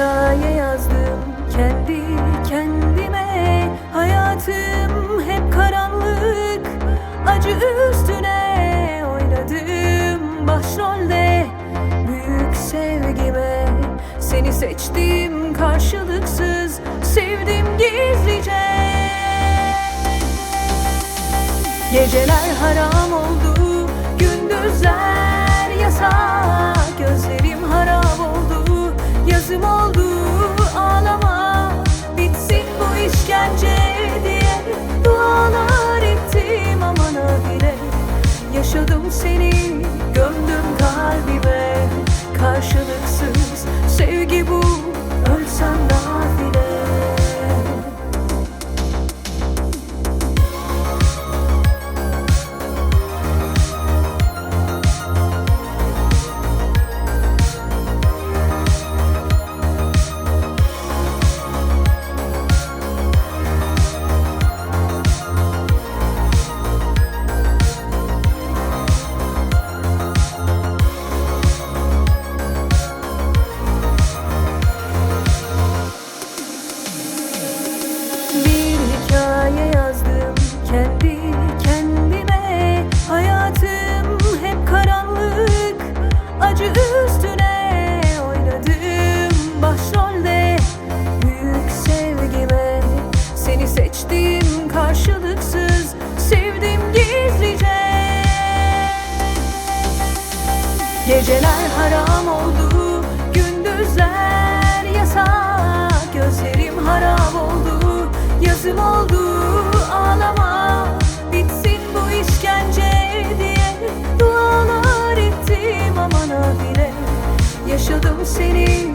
hikaye yazdım kendi kendime. Hayatım hep karanlık Acı üstüne oynadım. Başrolde Büyük sevgime Seni seçtim karşılıksız Sevdim gizlice. Geceler haram oldu, gündüzler yasak oldu ağlama. Bitsin bu işkence diye dualar ettim aman bile. Yaşadım seni, gömdüm Seni seçtim karşılıksız Sevdim gizlice. Geceler haram oldu, gündüzler yasak. Gözlerim harap oldu, yazım oldu. Ağlama Bitsin bu işkence diye dualar ettim. Aman bile Yaşadım seni,